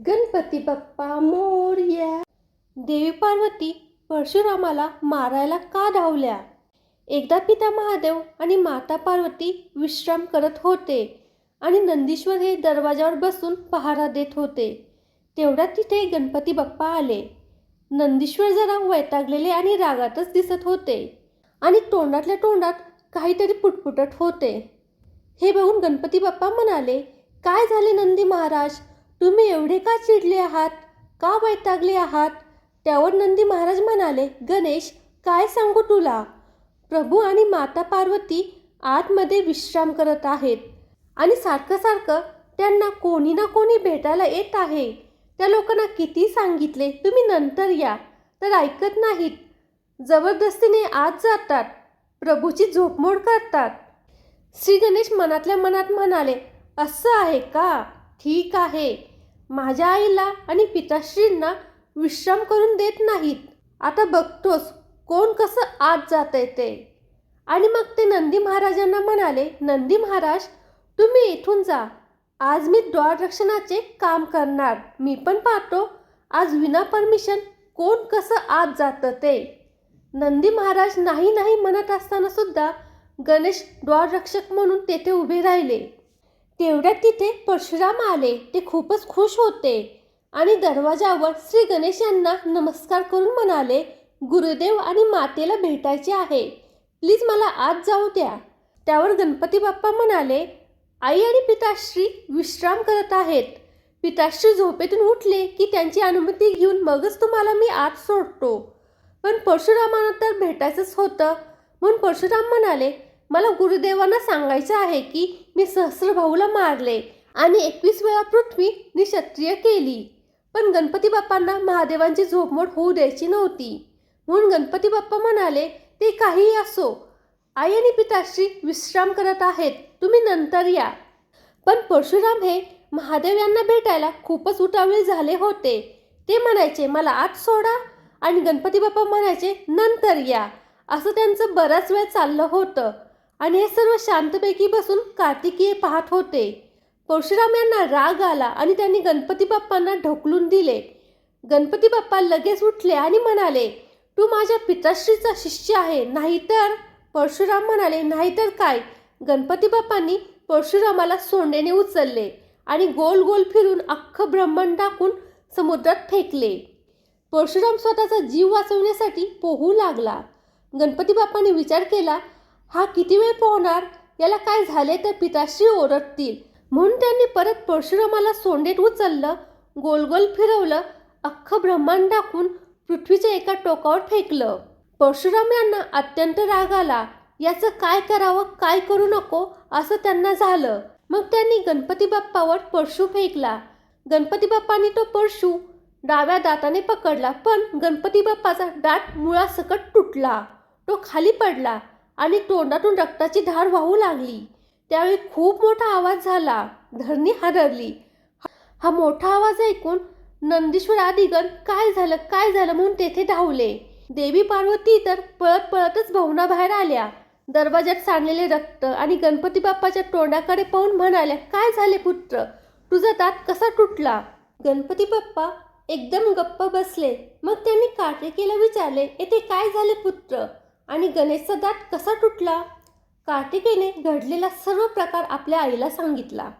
गणपती बाप्पा मोर्या. देवी पार्वती परशुरामाला मारायला का धावल्या? एकदा पिता महादेव आणि माता पार्वती विश्राम करत होते आणि नंदीश्वर हे दरवाजावर बसून पहारा देत होते. तेवढ्यात तिथे गणपती बाप्पा आले. नंदीश्वर जरा वैतागलेले आणि रागातच दिसत होते आणि तोंडातल्या तोंडात काहीतरी पुटपुटत होते. हे बघून गणपती बाप्पा म्हणाले काय झाले नंदी महाराज? तुम्ही एवढे का चिडले आहात? का वैतागले आहात? त्यावर नंदी महाराज म्हणाले गणेश काय सांगू तुला? प्रभू आणि माता पार्वती आतमध्ये विश्राम करत आहेत आणि सारखं सारखं त्यांना कोणी ना कोणी भेटायला येत आहे. त्या लोकांना किती सांगितले तुम्ही नंतर या. तर ऐकत नाहीत. जबरदस्तीने आत जातात. प्रभूची झोपमोड करतात. श्री गणेश मनातल्या मनात म्हणाले असं आहे का? ठीक आहे. माझ्या आईला आणि पिताश्रींना विश्राम करून देत नाहीत. आता बघतोस कोण कसं आत जात ते. आणि मग ते नंदी महाराजांना म्हणाले नंदी महाराज तुम्ही इथून जा. आज मी द्वाररक्षणाचे काम करणार. मी पण पाहतो आज विना परमिशन कोण कसं आत जातं ते. नंदी महाराज नाही नाही म्हणत असताना सुद्धा गणेश द्वाररक्षक म्हणून तेथे उभे राहिले. तेवढ्यात तिथे परशुराम आले. ते खूपच खुश होते आणि दरवाजावर श्री गणेश यांना नमस्कार करून म्हणाले गुरुदेव आणि मातेला भेटायचे आहे. प्लीज मला आत जाऊ द्या. त्यावर गणपती बाप्पा म्हणाले आई आणि पिताश्री विश्राम करत आहेत. पिताश्री झोपेतून उठले की त्यांची अनुमती घेऊन मगच तुम्हाला मी आत सोडतो. पण परशुरामांना तर भेटायचंच होतं. म्हणून परशुराम म्हणाले मला गुरुदेवांना सांगायचं आहे की मी सहस्रभाऊला मारले आणि एकवीस वेळा पृथ्वी निक्षत्रिय केली. पण गणपती बाप्पांना महादेवांची झोपमोड होऊ द्यायची नव्हती. म्हणून गणपती बाप्पा म्हणाले ते काहीही असो. आई आणि पिताश्री विश्राम करत आहेत. तुम्ही नंतर या. पण परशुराम हे महादेव यांना भेटायला खूपच उतावळे झाले होते. ते म्हणायचे मला आत सोडा. आणि गणपती बाप्पा म्हणायचे नंतर या. असं त्यांचं बराच वेळ चाललं होतं. आणि हे सर्व शांतपैकी बसून कार्तिकीय पाहत होते. परशुराम यांना राग आला आणि त्यांनी गणपती बाप्पांना ढकलून दिले. गणपती बाप्पा लगेच उठले आणि म्हणाले तू माझ्या पिताश्रीचा शिष्य आहे नाहीतर परशुराम म्हणाले नाहीतर काय गणपती बाप्पांनी परशुरामाला सोंडेने उचलले आणि गोल गोल फिरून अख्खं ब्रह्मांड टाकून समुद्रात फेकले. परशुराम स्वतःचा जीव वाचवण्यासाठी पोहू लागला. गणपती बाप्पाने विचार केला हा किती वेळ पोहणार? याला काय झाले तर पिताश्री ओरडतील. म्हणून त्यांनी परत परशुरामाला सोंडेत उचललं गोलगोल फिरवलं अख्खं ब्रह्मांड टाकून पृथ्वीच्या एका टोकावर फेकलं. परशुराम यांना अत्यंत राग आला. याचं काय करावं काय करू नको असं त्यांना झालं. मग त्यांनी गणपती बाप्पावर परशू फेकला. गणपती बाप्पाने तो परशू डाव्या दाताने पकडला पण गणपती बाप्पाचा दाट मुळासकट तुटला. तो खाली पडला. आणि तोंडातून रक्ताची धार वाहू लागली. त्यावेळी खूप मोठा आवाज झाला. धरणी हादरली. हा मोठा आवाज ऐकून नंदीश्वर आदिगण काय झालं? काय झालं? म्हणून तेथे धावले. देवी पार्वती तर पळत पळतच भवनाबाहेर आल्या. दरवाजात सांडलेले रक्त आणि गणपती बाप्पाच्या तोंडाकडे पाहून म्हणाल्या काय झाले पुत्र? तुझा दात कसा तुटला? गणपती बाप्पा एकदम गप्प बसले. मग त्यांनी कार्तिकेला विचारले? येथे काय झाले पुत्र? आणि गणेशचा दात कसा तुटला? कार्तिकेने घडलेला सर्व प्रकार आपल्या आईला सांगितला.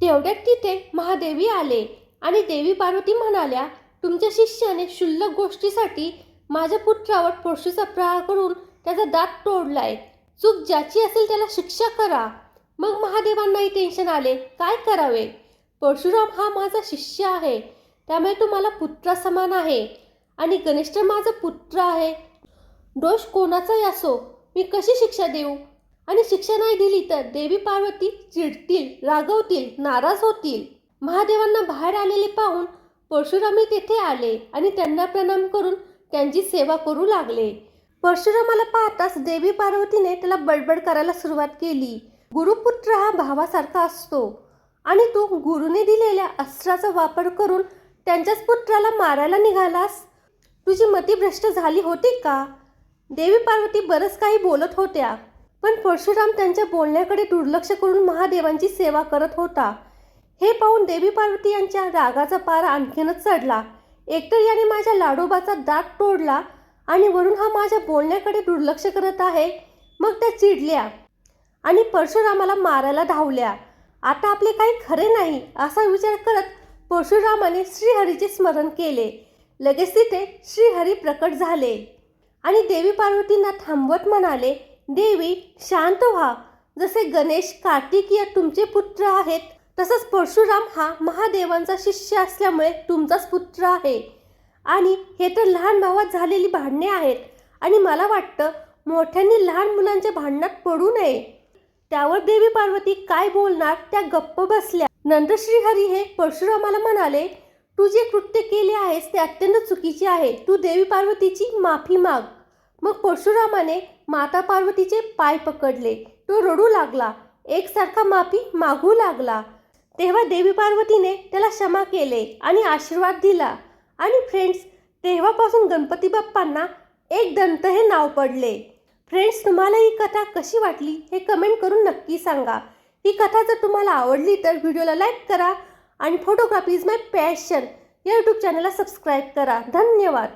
तेवढ्यात तिथे महादेवी आले आणि देवी पार्वती म्हणाल्या तुमच्या शिष्याने क्षुल्लक गोष्टीसाठी माझ्या पुत्रावर परशूचा प्रहार करून त्याचा दात तोडलाय. चूक ज्याची असेल त्याला शिक्षा करा. मग महादेवांनाही टेन्शन आले काय करावे? परशुराम हा माझा शिष्य आहे. त्यामुळे तो मला पुत्रासमान आहे आणि गणेश तर माझा पुत्र आहे. दोष कोणाचाही असो मी कशी शिक्षा देऊ? आणि शिक्षा नाही दिली तर देवी पार्वती चिडतील रागवतील नाराज होतील. महादेवांना बाहेर आलेले पाहून परशुरामी तेथे आले आणि त्यांना प्रणाम करून त्यांची सेवा करू लागले. परशुरामाला पाहताच देवी पार्वतीने त्याला बडबड करायला सुरुवात केली. गुरुपुत्र हा भावासारखा असतो आणि तू गुरुने दिलेल्या अस्त्राचा वापर करून त्यांच्याच पुत्राला मारायला निघालास? तुझी मती भ्रष्ट झाली होती का? देवी पार्वती बरंच काही बोलत होत्या. पण परशुराम त्यांच्या बोलण्याकडे दुर्लक्ष करून महादेवांची सेवा करत होता. हे पाहून देवी पार्वती यांच्या रागाचा पारा आणखीनच चढला. एकतर याने माझ्या लाडोबाचा दात तोडला आणि वरून हा माझ्या बोलण्याकडे दुर्लक्ष करत आहे. मग त्या चिडल्या आणि परशुरामाला मारायला धावल्या. आता आपले काही खरे नाही असा विचार करत परशुरामाने श्रीहरीचे स्मरण केले. लगेच तिथे श्रीहरी प्रकट झाले. आणि देवी पार्वतींना थांबवत म्हणाले देवी शांत व्हा. जसे गणेश कार्तिकीय तुमचे पुत्र आहेत तसंच परशुराम हा महादेवांचा शिष्य असल्यामुळे तुमचाच पुत्र आहे. आणि हे तर लहान भावात झालेली भांडणे आहेत. आणि मला वाटतं मोठ्यांनी लहान मुलांच्या भांडणात पडू नये. त्यावर देवी पार्वती काय बोलणार त्या गप्प बसल्या. नंतर श्रीहरी हे परशुरामाला म्हणाले तू जे कृत्य केले आहेस ते अत्यंत चुकीचे आहे. तू देवी पार्वतीची माफी माग. मग परशुरामाने माता पार्वतीचे पाय पकडले. तो रडू लागला. एकसारखा माफी मागू लागला. तेव्हा देवी पार्वतीने त्याला क्षमा केले आणि आशीर्वाद दिला. आणि फ्रेंड्स तेव्हापासून गणपती बाप्पांना एक दंत हे नाव पडले. फ्रेंड्स तुम्हाला ही कथा कशी वाटली हे कमेंट करून नक्की सांगा. ही कथा जर तुम्हाला आवडली तर व्हिडिओला लाईक करा. आणि फोटोग्राफी इज माय पॅशन या यूट्यूब चॅनलला सबस्क्राईब करा. धन्यवाद.